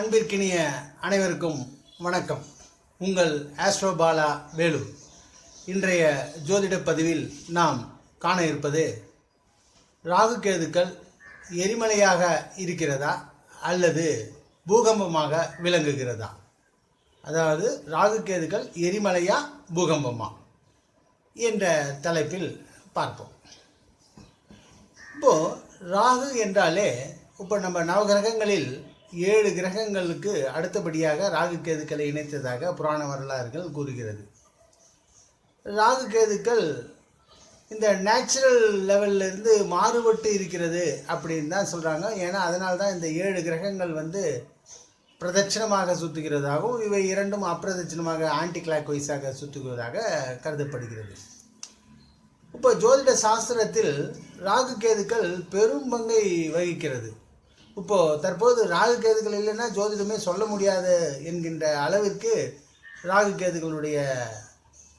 அன்பிற்கினிய அனைவருக்கும் வணக்கம். உங்கள் ஆஸ்ட்ரோபாலா வேலு. இன்றைய ஜோதிட பதிவில் நாம் காண இருப்பது ராகு கேதுக்கள் எரிமலையாக இருக்கிறதா அல்லது பூகம்பமாக விளங்குகிறதா? அதாவது ராகு கேதுக்கள் எரிமலையா பூகம்பமா? என்ற தலைப்பில் பார்ப்போம். இப்போது ராகு என்றாலே இப்போ நம்ம நவகிரகங்களில் ஏழு கிரகங்களுக்கு அடுத்தபடியாக ராகு கேதுக்களை இணைத்ததாக புராண வரலாறுகள் கூறுகிறது. ராகு கேதுக்கள் இந்த நேச்சுரல் லெவல்லேருந்து மாறுபட்டு இருக்கிறது அப்படின்னு தான் சொல்கிறாங்க ஏன்னா அதனால தான் இந்த ஏழு கிரகங்கள் வந்து பிரதட்சணமாக சுற்றுகிறதாகவும் இவை இரண்டும் அப்பிரதட்சணமாக ஆன்டி கிளாக் வைஸாக சுற்றுகிறதாக கருதப்படுகிறது. இப்போ ஜோதிட சாஸ்திரத்தில் ராகு கேதுக்கள் பெரும் பங்கை வகிக்கிறது. இப்போது தற்போது ராகு கேதுகள் இல்லைன்னா ஜோதிடமே சொல்ல முடியாது என்கின்ற அளவிற்கு ராகு கேதுகளுடைய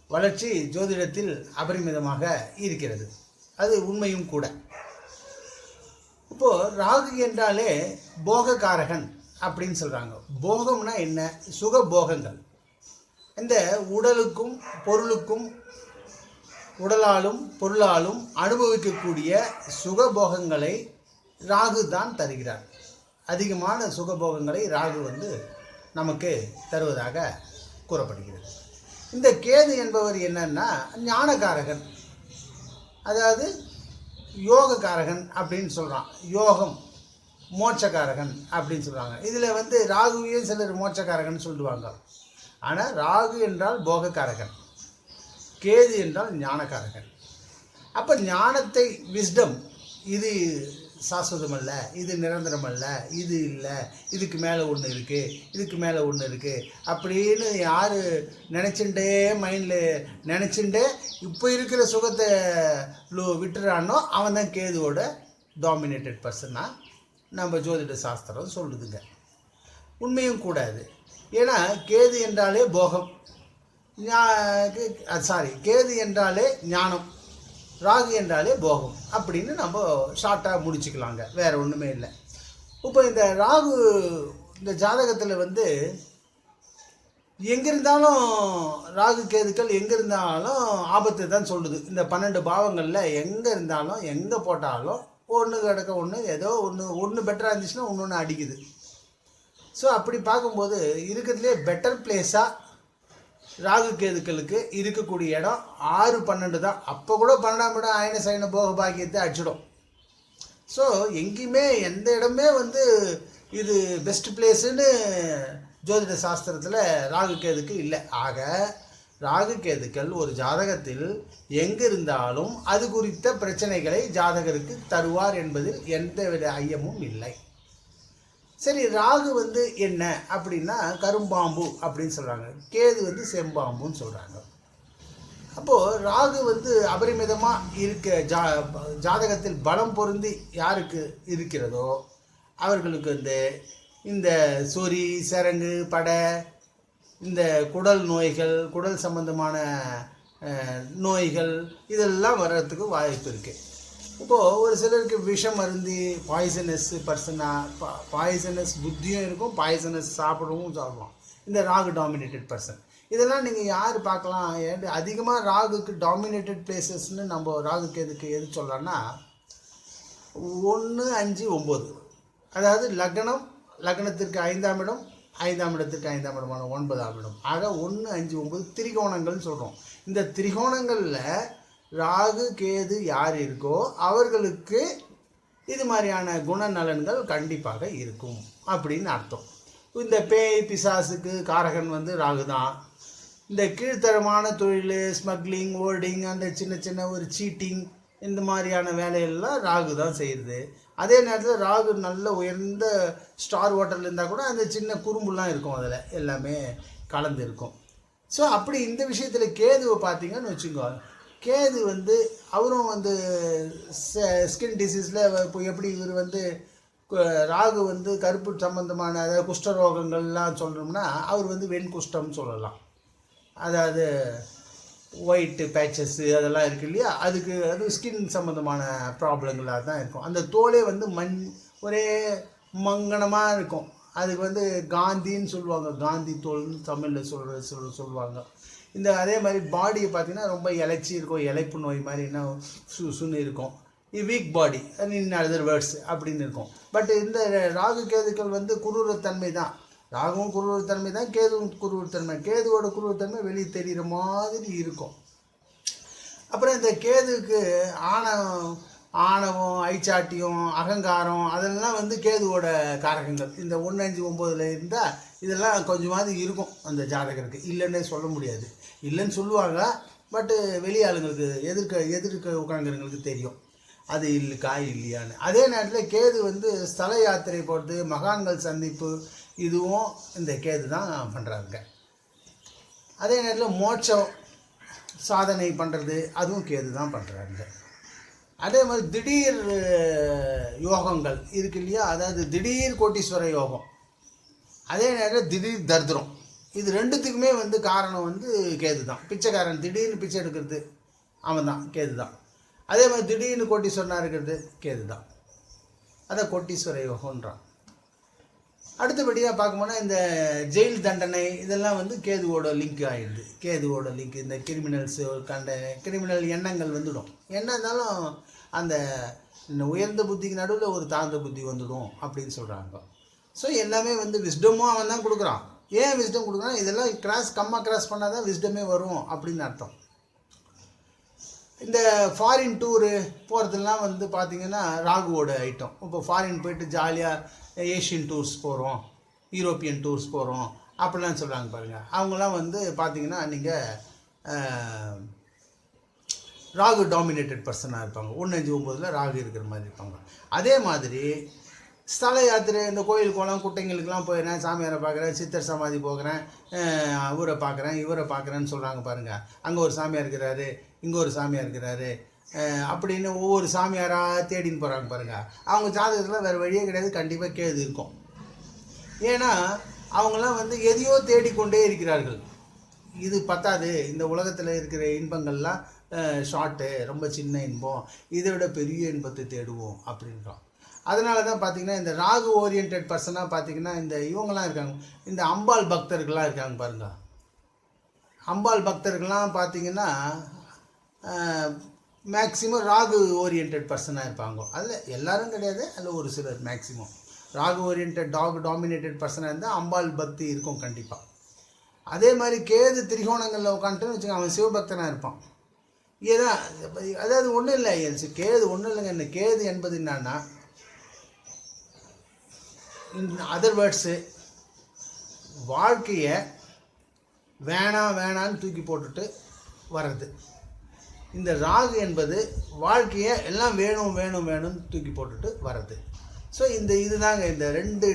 வளர்ச்சி ஜோதிடத்தில் அபரிமிதமாக இருக்கிறது. அது உண்மையும் கூட. இப்போது ராகு என்றாலே போகக்காரகன் அப்படின்னு சொல்கிறாங்க போகம்னா என்ன? சுக போகங்கள் இந்த உடலுக்கும் பொருளுக்கும் உடலாலும் பொருளாலும் அனுபவிக்கக்கூடிய சுகபோகங்களை ராகு தான் தருகிறார். அதிகமான சுகபோகங்களை ராகு வந்து நமக்கு தருவதாக கூறப்படுகிறது. இந்த கேது என்பவர் என்னன்னா ஞானகாரகன் அதாவது யோகக்காரகன் அப்படின்னு சொல்கிறான் யோகம் மோட்சக்காரகன் அப்படின்னு சொல்கிறாங்க இதில் வந்து ராகுவையும் சிலர் மோட்சக்காரகன் சொல்லுவாங்க. ஆனால் ராகு என்றால் போகக்காரகன். கேது என்றால் ஞானக்காரகன். அப்போ ஞானத்தை விஸ்டம் இது சாஸ்வதம் அல்ல இது நிரந்தரம் அல்ல இது இல்லை இதுக்கு மேலே ஒன்று இருக்குது இதுக்கு மேலே ஒன்று இருக்குது அப்படின்னு யார் நினச்சிண்டே மைண்டில் நினச்சிண்டே இப்போ இருக்கிற சுகத்தை லோ விட்டுறானோ அவன் தான் கேதுவோட டாமினேட்டட் பர்சனாக நம்ம ஜோதிட சாஸ்திரம் சொல்லுதுங்க. உண்மையும் கூடாது. ஏன்னா கேது என்றாலே போகம். சாரி கேது என்றாலே ஞானம். ராகு என்றாலே போகம். அப்படின்னு நம்ம ஷார்ட்டாக முடிச்சுக்கலாங்க. வேறு ஒன்றுமே இல்லை. இப்போ இந்த ராகு இந்த ஜாதகத்தில் வந்து எங்கே இருந்தாலும் ராகு கேதுக்கள் எங்கே இருந்தாலும் ஆபத்து தான் சொல்லுது. இந்த பன்னெண்டு பாவங்களில் எங்கே இருந்தாலும் எங்கே போட்டாலும் ஒன்று கிடக்க ஒன்று ஏதோ ஒன்று ஒன்று பெட்டராக இருந்துச்சுன்னா ஒன்று ஒன்று அடிக்குது. ஸோ அப்படி பார்க்கும்போது இருக்கிறதுலே பெட்டர் பிளேஸாக ராகு கேதுக்களுக்கு இருக்கக்கூடிய இடம் ஆறு பன்னெண்டு தான். அப்போ கூட பன்னெண்டாம் இடம் அயன சயன போக பாக்கியத்தை அடிச்சிடும் ஸோ எங்கேயுமே எந்த இடமே வந்து இது பெஸ்ட் பிளேஸுன்னு ஜோதிட சாஸ்திரத்தில் ராகு கேதுக்கு இல்லை. ஆக ராகு கேதுக்கள் ஒரு ஜாதகத்தில் எங்கு இருந்தாலும் அது குறித்த பிரச்சனைகளை ஜாதகருக்கு தருவார் என்பதில் எந்தவித ஐயமும் இல்லை. சரி ராகு வந்து என்ன அப்படின்னா கரும்பாம்பு அப்படின்னு சொல்கிறாங்க கேது வந்து செம்பாம்புன்னு சொல்கிறாங்க அப்போது ராகு வந்து அபரிமிதமாக இருக்க ஜா ஜாதகத்தில் பலம் பொருந்தி யாருக்கு இருக்கிறதோ அவர்களுக்கு வந்து இந்த சொறி சரங்கு படை இந்த குடல் நோய்கள் குடல் சம்பந்தமான நோய்கள் இதெல்லாம் வர்றதுக்கு வாய்ப்பு இருக்குது இப்போது ஒரு சிலருக்கு விஷம் அருந்தி பாய்சனஸ் பர்சனாக பாய்சனஸ் புத்தியும் இருக்கும் பாய்சனஸ் சாப்பிடவும் சாப்பிடுவோம் இந்த ராகு டாமினேட்டட் பர்சன் இதெல்லாம் நீங்கள் யார் பார்க்கலாம்? ஏன் அதிகமாக ராகுக்கு டாமினேட்டட் பிளேசஸ்னு நம்ம ராகுக்கு எதுக்கு எது சொல்லலாம்னா ஒன்று அஞ்சு ஒம்பது. அதாவது லக்னம் லக்னத்திற்கு ஐந்தாம் இடம் ஐந்தாம் இடத்திற்கு ஐந்தாம் இடமான ஒன்பதாம் இடம். ஆக ஒன்று அஞ்சு ஒம்பது திரிகோணங்கள்னு சொல்கிறோம் இந்த திரிகோணங்களில் ராகு கேது யார் இருக்கோ அவர்களுக்கு இது மாதிரியான குணநலன்கள் கண்டிப்பாக இருக்கும் அப்படின்னு அர்த்தம். இந்த பேய் பிசாசுக்கு காரகன் வந்து ராகு தான் இந்த கீழ்த்தரமான தொழில் ஸ்மக்லிங் ஓல்டிங் அந்த சின்ன சின்ன ஒரு சீட்டிங் இந்த மாதிரியான வேலையெல்லாம் ராகு தான் செய்யுது. அதே நேரத்தில் ராகு நல்ல உயர்ந்த ஸ்டார் ஹோட்டல் இருந்தால் கூட அந்த சின்ன குறும்புலாம் இருக்கும் அதில். எல்லாமே கலந்து இருக்கும். ஸோ அப்படி இந்த விஷயத்தில் கேதுவை பார்த்தீங்கன்னு வச்சுக்கோ கேது வந்து அவரும் வந்து ஸ்கின் டிசீஸில் இப்போ எப்படி இவர் வந்து ராகு வந்து கருப்பு சம்பந்தமான அதாவது குஷ்டரோகங்கள்லாம் சொல்கிறோம்னா அவர் வந்து வெண்குஷ்டம் சொல்லலாம். அதாவது ஒயிட்டு பேச்சஸ்ஸு அதெல்லாம் இருக்கு இல்லையா? அதுக்கு அது ஸ்கின் சம்மந்தமான ப்ராப்ளங்களாக தான் இருக்கும். அந்த தோலே வந்து மண் ஒரே மங்கனமாக இருக்கும். அதுக்கு வந்து காந்தின்னு சொல்லுவாங்க. காந்தி தோல்னு தமிழில் சொல்கிற சொல் சொல்லுவாங்க. இந்த அதே மாதிரி பாடியை பார்த்தீங்கன்னா ரொம்ப இலைச்சி இருக்கும் இலைப்பு நோய் மாதிரி என்ன சு சுன்னு இருக்கும். இது weak body in other words அப்படின்னு இருக்கும். பட் இந்த ராகு கேதுக்கள் வந்து குரூரத்தன்மை தான். ராகுவும் குரூரத்தன்மை தான் கேதுவும் குரூரத்தன்மை. கேதுவோட குரூரத்தன்மை வெளியே தெரிகிற மாதிரி இருக்கும். அப்புறம் இந்த கேதுக்கு ஆணவம் ஆணவம் ஐச்சாட்டியம் அகங்காரம் அதெல்லாம் வந்து கேதுவோட காரகங்கள். இந்த ஒன்று அஞ்சு ஒம்போதில் இருந்தால் இதெல்லாம் கொஞ்சமாவது இருக்கும் அந்த ஜாதகருக்கு. இல்லைன்னே சொல்ல முடியாது. இல்லைன்னு சொல்லுவாங்க. பட்டு வெளியாளுங்களுக்கு எதிர்க்க எதிர்க்க உட்காந்துங்களுக்கு தெரியும். அது இல்லைக்கா இல்லையான்னு. அதே நேரத்தில் கேது வந்து ஸ்தல யாத்திரை போகிறது மகான்கள் சந்திப்பு இதுவும் இந்த கேது தான் பண்ணுறாங்க அதே நேரத்தில் மோட்சம் சாதனை பண்ணுறது அதுவும் கேது தான் பண்ணுறாங்க அதே மாதிரி திடீர் யோகங்கள் இருக்கு இல்லையா? அதாவது திடீர் கோட்டீஸ்வர யோகம். அதே நேரத்தில் திடீர் தர்திரம். இது ரெண்டுத்துக்குமே வந்து காரணம் வந்து கேது தான் பிச்சைக்காரன் திடீர்னு பிச்சை எடுக்கிறது அவன் தான் கேது தான் அதே மாதிரி திடீர்னு கோட்டீஸ்வரனாக இருக்கிறது கேது தான் அதை கோட்டீஸ்வர யோகன்றான் அடுத்தபடியாக பார்க்கும்போனா இந்த ஜெயில் தண்டனை இதெல்லாம் வந்து கேதுவோட லிங்க் ஆகிடுது கேதுவோட லிங்க் இந்த கிரிமினல்ஸு கண்ட கிரிமினல் எண்ணங்கள் வந்துடும். என்ன இருந்தாலும் அந்த உயர்ந்த புத்திக்கு நடுவில் ஒரு தாழ்ந்த புத்தி வந்துடும் அப்படின்னு சொல்கிறாங்க ஸோ எல்லாமே வந்து விஸ்டமும் அவன் தான் கொடுக்குறான். ஏன் விஸ்டம் கொடுக்குறோம் இதெல்லாம் கிராஸ் கம்மா கிராஸ் பண்ணால் தான் விஸ்டமே வரும் அப்படின்னு அர்த்தம். இந்த ஃபாரின் டூரு போகிறதுலாம் வந்து பார்த்தீங்கன்னா ராகுவோட ஐட்டம் இப்போ ஃபாரின் போயிட்டு ஜாலியாக ஏஷியன் டூர்ஸ் போகிறோம் யூரோப்பியன் டூர்ஸ் போகிறோம் அப்படிலாம் சொல்கிறாங்க பாருங்கள் அவங்களாம் வந்து பார்த்தீங்கன்னா நீங்கள் ராகு டாமினேட்டட் பர்சனாக இருப்பாங்க. ஒன்று அஞ்சு ஒம்போதில் ராகு இருக்கிற மாதிரி இருப்பாங்க. அதே மாதிரி ஸ்தல யாத்திரை இந்த கோயில் குளம் குட்டைங்களுக்கெல்லாம் போயிடுறேன் சாமியாரை பார்க்குறேன் சித்தர் சமாதி போகிறேன் ஊரை பார்க்குறேன் இவரை பார்க்குறேன்னு சொல்கிறாங்க பாருங்கள் அங்கே ஒரு சாமியார் இருக்கிறாரு இங்கே ஒரு சாமியார் இருக்கிறாரு. அப்படின்னு ஒவ்வொரு சாமியாராக தேடின்னு போகிறாங்க பாருங்கள் அவங்க ஜாதகத்தில் வேறு வழியே கிடையாது கண்டிப்பாக கேது இருக்கும். ஏன்னா அவங்களாம் வந்து எதையோ தேடிக்கொண்டே இருக்கிறார்கள். இது பத்தாது இந்த உலகத்தில் இருக்கிற இன்பங்கள்லாம் ஷார்ட்டு ரொம்ப சின்ன இன்பம். இதை விட பெரிய இன்பத்தை தேடுவோம் அப்படின்றோம் அதனால தான் பார்த்தீங்கன்னா இந்த ராகு ஓரியன்ட் பர்சனாக பார்த்தீங்கன்னா இந்த இவங்கெல்லாம் இருக்காங்க. இந்த அம்பாள் பக்தர்கள்லாம் இருக்காங்க பாருங்க. அம்பாள் பக்தர்கள்லாம் பார்த்தீங்கன்னா மேக்சிமம் ராகு ஓரியன்ட் பர்சனாக இருப்பாங்க. அதில் எல்லாரும் கிடையாது அதில் ஒரு சிலர் மேக்சிமம் ராகு ஓரியன்ட் டாக் டாமினேட்டட் பர்சனாக இருந்தால் அம்பாள் பக்தி இருக்கும் கண்டிப்பாக அதே மாதிரி கேது திரிகோணங்களில் உட்காந்துட்டுன்னு வச்சுக்கோங்க அவன் சிவபக்தனாக இருப்பான். ஏதான் அதாவது ஒன்றும் இல்லை கேது ஒன்றும் இல்லைங்க என்ன கேது என்பது என்னன்னா அதர் வேர்ட்ஸு வாழ்க்கையை வேணாம் வேணான்னு தூக்கி போட்டுட்டு வர்றது. இந்த ராகு என்பது வாழ்க்கையை எல்லாம் வேணும் வேணும் வேணும்னு தூக்கி போட்டுட்டு வர்றது. ஸோ இந்த இதுதாங்க இந்த ரெண்டு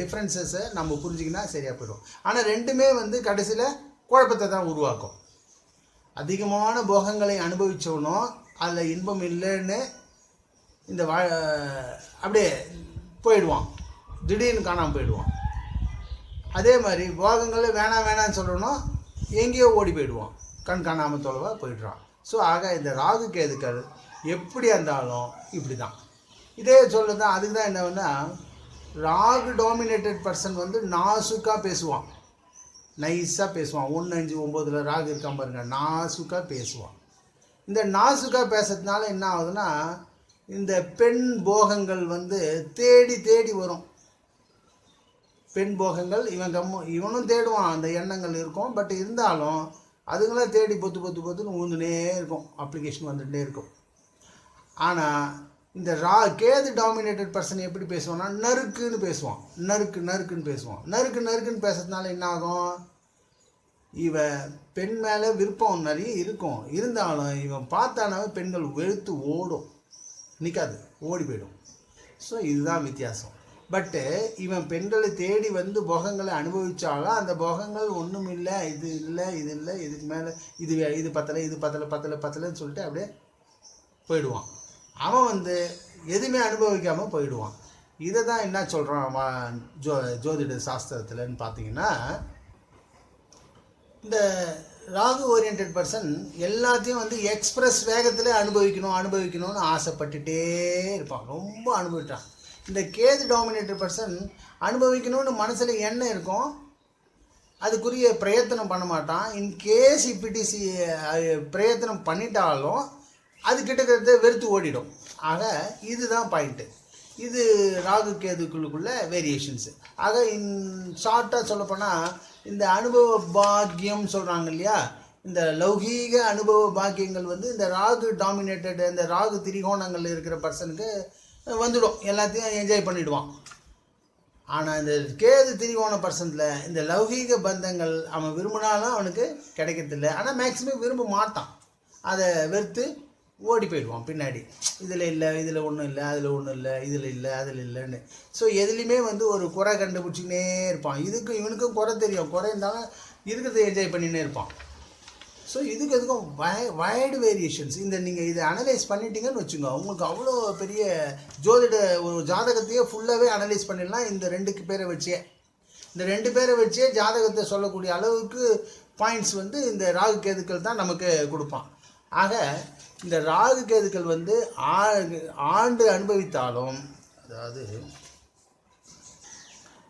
டிஃப்ரென்சஸை நம்ம புரிஞ்சிக்கினா சரியாக போயிடும். ஆனால் ரெண்டுமே வந்து கடைசியில் குழப்பத்தை தான் உருவாக்கும். அதிகமான போகங்களை அனுபவித்தவனும் அதில் இன்பம் இல்லைன்னு இந்த வா அப்படியே போயிடுவான். திடீர்னு காணாமல் போயிடுவான். அதே மாதிரி போகங்களை வேணாம் வேணாம்னு சொல்லணும் எங்கேயோ ஓடி போயிடுவான். கண் காணாமல் தொலைவாக போயிடுறான். ஸோ ஆக இந்த ராகு கேதுக்கள் எப்படி இருந்தாலும் இப்படி தான் இதே சொல்லுதான் அதுக்கு தான் என்னன்னா ராகு டாமினேட்டட் பர்சன் வந்து நாசுக்காக பேசுவான். நைஸாக பேசுவான். ஒன்று அஞ்சு ஒம்போதில் ராகு இருக்கான் பாருங்க நாசுக்காக பேசுவான். இந்த நாசுக்காக பேசுறதுனால என்ன ஆகுதுன்னா இந்த பெண் போகங்கள் வந்து தேடி தேடி வரும். பெண் போகங்கள் இவன் கம்மு இவனும் தேடுவான் அந்த எண்ணங்கள் இருக்கும். பட் இருந்தாலும் அதுங்களே தேடி பொத்து பொத்து பொத்துன்னு ஊந்துனே இருக்கும். அப்ளிகேஷன் வந்துகிட்டே இருக்கும். ஆனால் இந்த ரா கேது டாமினேட்டட் பர்சன் எப்படி பேசுவான்னா நறுக்குன்னு பேசுவான். நறுக்கு நறுக்குன்னு பேசுவான். நறுக்கு நறுக்குன்னு பேசுறதுனால என்ன ஆகும்? இவன் பெண் மேலே விருப்பம் நிறைய இருக்கும். இருந்தாலும் இவன் பார்த்தானாவே பெண்கள் வெறுத்து ஓடும். நிற்காது ஓடி போயிடும். ஸோ இதுதான் வித்தியாசம். பட்டு இவன் பெண்களை தேடி வந்து போகங்களை அனுபவித்தாலும் அந்த போகங்கள் ஒன்றும் இல்லை இது இல்லை இது இல்லை இதுக்கு மேலே இது வே- இது பத்தலை இது பத்தலை பத்தலை பத்தலைன்னு சொல்லிட்டு அப்படியே போயிடுவான். அவன் வந்து எதுவுமே அனுபவிக்காமல் போயிடுவான். இதை தான் என்ன சொல்கிறான் ஜோ ஜோதிட சாஸ்திரத்தில்னு பார்த்தீங்கன்னா இந்த ராகு ஓரியன்ட் பர்சன் எல்லாத்தையும் வந்து எக்ஸ்பிரஸ் வேகத்தில் அனுபவிக்கணும் அனுபவிக்கணும்னு ஆசைப்பட்டுட்டே இருப்பான். ரொம்ப அனுபவிட்டான் இந்த கேது டாமினேட்டட் பர்சன் அனுபவிக்கணும்னு மனசில் எண்ணம் இருக்கும். அதுக்குரிய பிரயத்தனம் பண்ண மாட்டான். இன் கேஸ் இப்பிடிசி பிரயத்தனம் பண்ணிட்டாலும் அது கிட்டத்தட்ட வெறுத்து ஓடிடும். ஆக இதுதான் பாயிண்ட்டு இது ராகு கேதுக்குள்ளுக்குள்ள வேரியேஷன்ஸு ஆக இன் ஷார்ட்டாக சொல்லப்போனால் இந்த அனுபவ பாக்கியம் சொல்கிறாங்க இல்லையா? இந்த லௌகீக அனுபவ பாக்கியங்கள் வந்து இந்த ராகு டாமினேட்டட் இந்த ராகு திரிகோணங்கள் இருக்கிற பர்சனுக்கு வந்துடும். எல்லாத்தையும் என்ஜாய் பண்ணிவிடுவான் ஆனால் இந்த கேது திரிகோண பர்சனில் இந்த லௌகீக பந்தங்கள் அவன் விரும்பினாலும் அவனுக்கு கிடைக்கிறதில்ல. ஆனால் மேக்ஸிமம் விரும்ப மாட்டான். அதை வெறுத்து ஓடி போயிடுவான் பின்னாடி. இதில் இல்லை இதில் ஒன்றும் இல்லை அதில் ஒன்றும் இல்லை இதில் இல்லை அதில் இல்லைன்னு. ஸோ எதுலேயுமே வந்து ஒரு குறை கண்டுபிடிச்சிக்கினே இருப்பான். இதுக்கும் இவனுக்கும் குறை தெரியும். குறை இருந்தாலும் இருக்கிறத என்ஜாய் பண்ணினே இருப்பான். ஸோ இதுக்கு எதுக்கும் வய வயடு வேரியேஷன்ஸ் இந்த நீங்கள் இதை அனலைஸ் பண்ணிட்டீங்கன்னு வச்சுங்க உங்களுக்கு அவ்வளோ பெரிய ஜோதிட ஒரு ஜாதகத்தையே ஃபுல்லாகவே அனலைஸ் பண்ணிடலாம். இந்த ரெண்டுக்கு பேரை வச்சே. இந்த ரெண்டு பேரை வச்சே ஜாதகத்தை சொல்லக்கூடிய அளவுக்கு பாயிண்ட்ஸ் வந்து இந்த ராகு கேதுக்கள் தான் நமக்கு கொடுப்பான். ஆக இந்த ராகு கேதுக்கள் வந்து ஆ- ஆண்டு அனுபவித்தாலும் அதாவது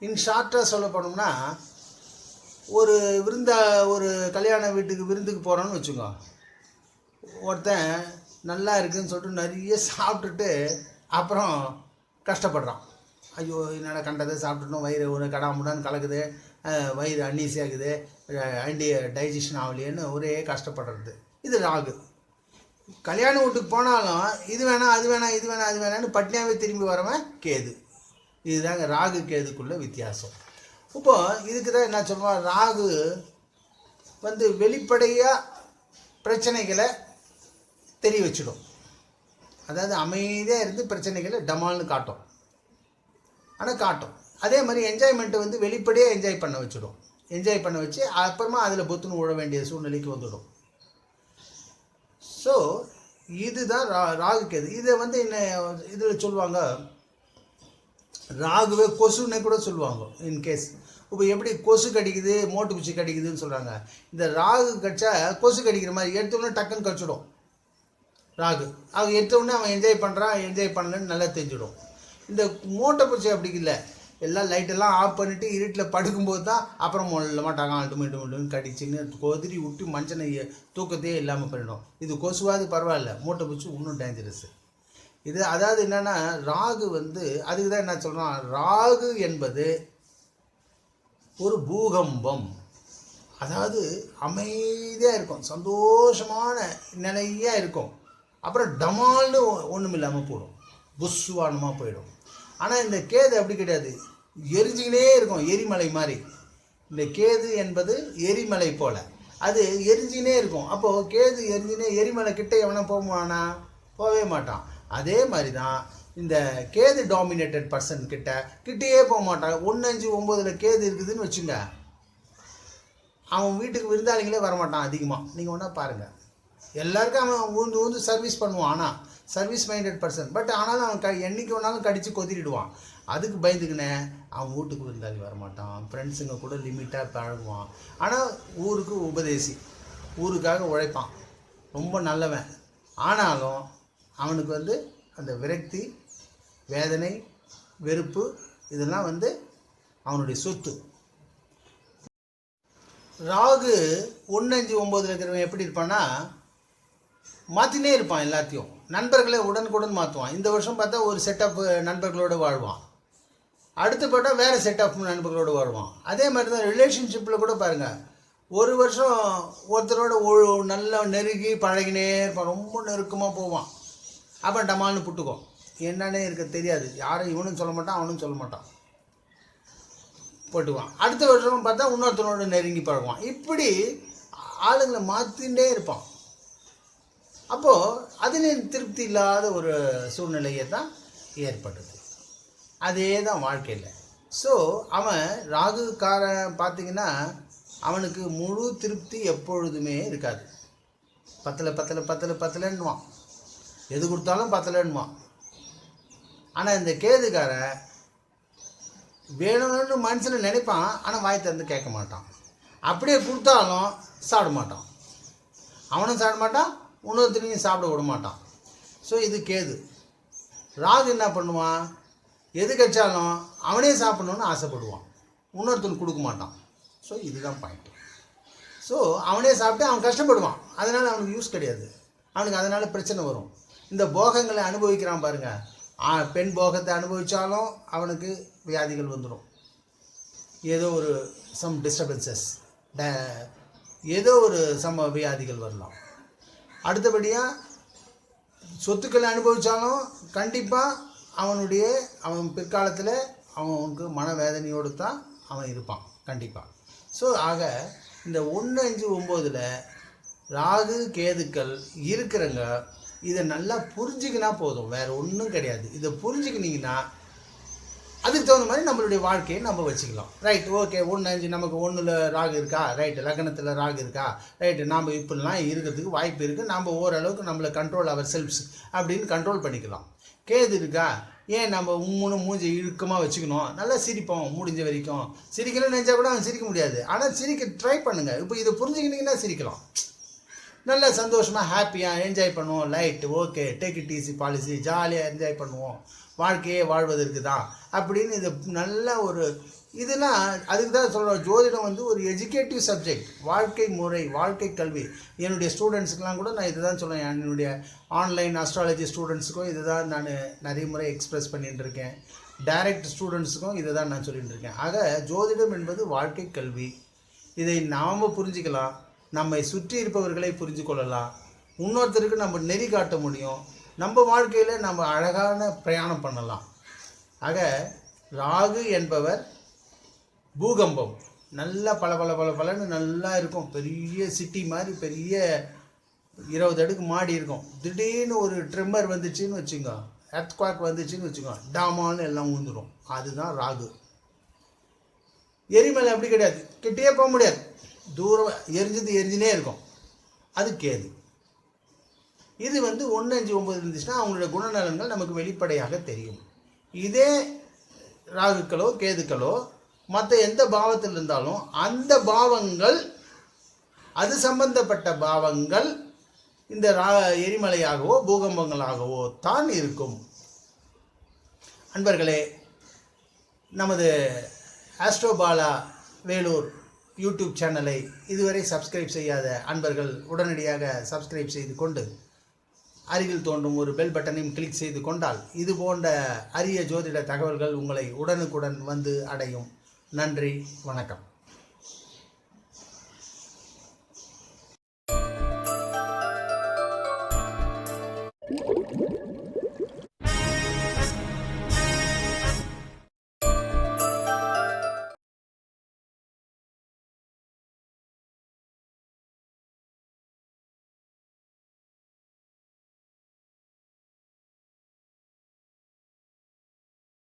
இன் ஷார்ட்டாக சொல்ல போனோம்னா ஒரு விருந்தா ஒரு கல்யாண வீட்டுக்கு விருந்துக்கு போகிறோன்னு வச்சுக்கோ. ஒருத்தன் நல்லா இருக்குதுன்னு சொல்லிட்டு நிறைய சாப்பிட்டுட்டு அப்புறம் கஷ்டப்படுறான். ஐயோ என்னடா கண்டதை சாப்பிட்டுட்டோம். வயிறு ஒரு கடாமுடான்னு கலக்குது. வயிறு அன்னீசியாகுது அண்டிய டைஜஷன் ஆகலையேன்னு ஒரே கஷ்டப்படுறது. இது ராகு. கல்யாண வீட்டுக்கு போனாலும் இது வேணாம் அது வேணாம் இது வேணாம் அது வேணாம்னு பட்னியாவே திரும்பி வரவன் கேது. இதுதாங்க ராகு கேதுக்குள்ள வித்தியாசம். இப்போ இதுக்கு தான் என்ன சொல்லுவோம் ராகு வந்து வெளிப்படையாக பிரச்சனைகளை தெரிய வச்சிடும். அதாவது அமைதியாக இருந்து பிரச்சனைகளை டமால்னு காட்டும். ஆனால் காட்டும். அதே மாதிரி என்ஜாய்மெண்ட்டை வந்து வெளிப்படையாக என்ஜாய் பண்ண வச்சிடும். என்ஜாய் பண்ண வச்சு அப்புறமா அதில் பொத்துன்னு விழ வேண்டிய சூழ்நிலைக்கு வந்துடும். ஸோ இதுதான் ரா ராகு கேது இதை வந்து என்ன இதில் சொல்லுவாங்க? ராகுவே கொசுன்னே கூட சொல்லுவாங்க இன்கேஸ் இப்போ எப்படி கொசு கடிக்குது மோட்டு குச்சி கடிக்குதுன்னு சொல்கிறாங்க இந்த ராகு கடிச்சா கொசு கடிக்கிற மாதிரி எடுத்தோடனே டக்குன்னு கடிச்சிடும். ராகு. அவன் எடுத்தோடனே அவன் என்ஜாய் பண்ணுறான் என்ஜாய் பண்ணலன்னு நல்லா தெரிஞ்சிடும். இந்த மூட்டை பூச்சி அப்படி இல்லை. எல்லாம் லைட்டெல்லாம் ஆஃப் பண்ணிவிட்டு இருட்டில் படுக்கும்போது தான் அப்புறம் மொல்ல மாட்டாங்க அல்ட்டு மிட்டு மிட்டுன்னு கடிச்சின்னு கொதிரி விட்டு மஞ்சனை தூக்கத்தையே இல்லாமல் பண்ணிடும் இது கொசுவாது பரவாயில்ல. மூட்டை பூச்சி இன்னும் டேஞ்சரஸ்ஸு இது அதாவது என்னன்னா ராகு வந்து அதுக்கு தான் என்ன சொல்கிறோம் ராகு என்பது ஒரு பூகம்பம். அதாவது அமைதியாக இருக்கும் சந்தோஷமான நிலையாக இருக்கும். அப்புறம் டமால்னு ஒன்றும் இல்லாமல் போயிடும். புஸ்வானமாக போயிடும். ஆனால் இந்த கேது அப்படி கிடையாது. எரிஞ்சிக்கினே இருக்கும் எரிமலை மாதிரி. இந்த கேது என்பது எரிமலை போல். அது எரிஞ்சுக்கினே இருக்கும். அப்போது கேது எரிஞ்சினே எரிமலை கிட்டே எவனா போவானா போகவே மாட்டான். அதே மாதிரி தான் இந்த கேது டாமினேட்டட் பர்சன் கிட்ட கிட்டேயே போக மாட்டான் ஒன்று அஞ்சு ஒம்போதில் கேது இருக்குதுன்னு வச்சுங்க. அவன் வீட்டுக்கு விருந்தாளிகளே வரமாட்டான் அதிகமாக நீங்கள் ஒன்றா பாருங்கள் எல்லாருக்கும் அவன் ஊந்து ஊந்து சர்வீஸ் பண்ணுவான். ஆனால் சர்வீஸ் மைண்டட் பர்சன் பட் ஆனாலும் அவன் க என்றைக்கு வேணாலும் கடித்து கொதிரிடுவான். அதுக்கு பயந்துக்கினே அவன் வீட்டுக்கு விருந்தாளி வரமாட்டான். ஃப்ரெண்ட்ஸுங்க கூட லிமிட்டாக பழகுவான். ஆனால் ஊருக்கு உபதேசி. ஊருக்காக உழைப்பான். ரொம்ப நல்லவன். ஆனாலும் அவனுக்கு வந்து அந்த விரக்தி வேதனை வெறுப்பு இதெல்லாம் வந்து அவனுடைய சொத்து. ராகு ஒன்று அஞ்சு ஒம்போதில் இருக்கிறவன் எப்படி இருப்பான்னா மாற்றினே இருப்பான் எல்லாத்தையும். நண்பர்களை உடனுக்குடன் மாற்றுவான் இந்த வருஷம் பார்த்தா ஒரு செட்டப் நண்பர்களோடு வாழ்வான். அடுத்து பார்த்தா வேறு செட்டப் நண்பர்களோடு வாழ்வான். அதே மாதிரி தான் ரிலேஷன்ஷிப்பில் கூட பாருங்கள் ஒரு வருஷம் ஒருத்தரோட ஒ- நல்லா நெருங்கி பழகினே இருப்பான். ரொம்ப நெருக்கமாக போவான். அப்போ டமால்னு புட்டுக்கும் என்னன்னே இருக்க தெரியாது. யாரும் இவனும் சொல்ல மாட்டான் அவனும் சொல்ல மாட்டான். போட்டுக்குவான். அடுத்த வருஷம் பார்த்தா இன்னொருத்தனோட நெருங்கி பழகுவான். இப்படி ஆளுங்களை மாற்றிகிட்டே இருப்பான். அப்போது அதில் திருப்தி இல்லாத ஒரு சூழ்நிலையை தான் ஏற்படுது அதே தான் வாழ்க்கையில். ஸோ அவன் ராகுக்காரன் பார்த்தீங்கன்னா அவனுக்கு முழு திருப்தி எப்பொழுதுமே இருக்காது. பத்தில் பத்தில் பத்தில் பத்தலைன்னுவான். எது கொடுத்தாலும் பத்தலைன்னுவான் ஆனால் இந்த கேதுக்காரன் வேணும்னு மனசில் நினைப்பான் ஆனால் வாய் திறந்து கேட்க மாட்டான். அப்படியே கொடுத்தாலும் சாப்பிட மாட்டான். அவனும் சாப்பிட மாட்டான் இன்னொருத்தனையும் சாப்பிட விட மாட்டான். ஸோ இது கேது. ராகு என்ன பண்ணுவான்? எது கிடைச்சாலும் அவனே சாப்பிடணுன்னு ஆசைப்படுவான். இன்னொருத்தனுக்கு கொடுக்க மாட்டான். ஸோ இதுதான் பாயிண்ட் ஸோ அவனே சாப்பிட்டு அவன் கஷ்டப்படுவான். அதனால் அவனுக்கு யூஸ் கிடையாது. அவனுக்கு அதனால் பிரச்சனை வரும். இந்த போகங்களை அனுபவிக்கிறான் பாருங்க. பெண் போகத்தை அனுபவித்தாலும் அவனுக்கு வியாதிகள் வந்துடும் ஏதோ ஒரு சம் டிஸ்டர்பன்சஸ் ஏதோ ஒரு சம வியாதிகள் வரலாம். அடுத்தபடியாக சொத்துக்களை அனுபவித்தாலும் கண்டிப்பாக அவனுடைய அவன் பிற்காலத்தில் அவனுக்கு மனவேதனையோடு தான் அவன் இருப்பான் கண்டிப்பாக ஸோ ஆக இந்த ஒன்று அஞ்சு ஒம்போதில் ராகு கேதுக்கள் இருக்கிறவங்க இதை நல்லா புரிஞ்சுக்கினா போதும். வேறு ஒன்றும் கிடையாது. இதை புரிஞ்சுக்கினீங்கன்னா அதுக்கு தகுந்த மாதிரி நம்மளுடைய வாழ்க்கையை நம்ம வச்சுக்கலாம். ரைட் ஓகே ஒன்று அஞ்சு நமக்கு ஒன்றில் ராகு இருக்கா? ரைட்டு லக்னத்தில் ராகு இருக்கா? ரைட்டு நாம் இப்படிலாம் இருக்கிறதுக்கு வாய்ப்பு இருக்குது நாம் ஓரளவுக்கு நம்மளை கண்ட்ரோல் அவர் செல்ஃப்ஸ் அப்படின்னு கண்ட்ரோல் பண்ணிக்கலாம். கேது இருக்கா? ஏன் நம்ம உம்முன்னு மூஞ்சி இழுக்கமாக வச்சுக்கணும்? நல்லா சிரிப்போம் முடிஞ்ச வரைக்கும். சிரிக்கணும்னு நினச்சா கூட அவன் சிரிக்க முடியாது. ஆனால் சிரிக்க ட்ரை பண்ணுங்கள் இப்போ இதை புரிஞ்சுக்கிட்டீங்கன்னா சிரிக்கலாம். நல்ல சந்தோஷமாக ஹாப்பியாக என்ஜாய் பண்ணுவோம். Light okay take it easy policy ஜாலியாக என்ஜாய் பண்ணுவோம். வாழ்க்கையே வாழ்வதற்கு தான். அப்படின்னு இது நல்ல ஒரு இதெல்லாம் அதுக்கு தான் சொல்கிறோம் ஜோதிடம் வந்து ஒரு எஜுகேட்டிவ் சப்ஜெக்ட் வாழ்க்கை முறை வாழ்க்கை கல்வி. என்னுடைய ஸ்டூடெண்ட்ஸுக்கெலாம் கூட நான் இதை தான் சொல்லுவேன் என்னுடைய ஆன்லைன் அஸ்ட்ராலஜி ஸ்டூடெண்ட்ஸுக்கும் இதை தான் நான் நிறைய முறை எக்ஸ்ப்ரெஸ் பண்ணிட்டு இருக்கேன் டைரக்ட் ஸ்டூடெண்ட்ஸுக்கும் இதை தான் நான் சொல்லிகிட்டு இருக்கேன் ஆக ஜோதிடம் என்பது வாழ்க்கை கல்வி. இதை நாம் புரிஞ்சுக்கலாம். நம்மை சுற்றி இருப்பவர்களை புரிஞ்சு கொள்ளலாம். இன்னொருத்தருக்கு நம்ம நெறி காட்ட முடியும். நம்ம வாழ்க்கையில் நம்ம அழகான பிரயாணம் பண்ணலாம். ஆக ராகு என்பவர் பூகம்பம். நல்லா பல பல பல பலன்னு நல்லா இருக்கும். பெரிய சிட்டி மாதிரி பெரிய இருபது அடுக்கு மாடி இருக்கும். திடீர்னு ஒரு ட்ரிம்மர் வந்துச்சுன்னு வச்சுங்க எர்த்குவாக் வந்துச்சுன்னு வச்சுக்கோ டாமான்னு எல்லாம் ஊந்துடும் அதுதான் ராகு. எரிமலை அப்படி கிடையாது. கிட்டேயே போக முடியாது. தூரம் எரிஞ்சது எரிஞ்சுனே இருக்கும். அது கேது. இது வந்து ஒன்று அஞ்சு ஒம்பது இருந்துச்சுன்னா அவங்களோட குணநலன்கள் நமக்கு வெளிப்படையாக தெரியும். இதே ராகுக்களோ கேதுக்களோ மற்ற எந்த பாவத்தில் இருந்தாலும் அந்த பாவங்கள் அது சம்பந்தப்பட்ட பாவங்கள் இந்த ரா எரிமலையாகவோ பூகம்பங்களாகவோ தான் இருக்கும். அன்பர்களே நமது ஆஸ்ட்ரோபாலா வேலூர் யூடியூப் சேனலை இதுவரை சப்ஸ்கிரைப் செய்யாத அன்பர்கள் உடனடியாக சப்ஸ்கிரைப் செய்து கொண்டு அருகில் தோன்றும் ஒரு பெல் பட்டனையும் கிளிக் செய்து கொண்டால் இது போன்ற அரிய ஜோதிட தகவல்கள் உங்களை உடனுக்குடன் வந்து அடையும். நன்றி வணக்கம்.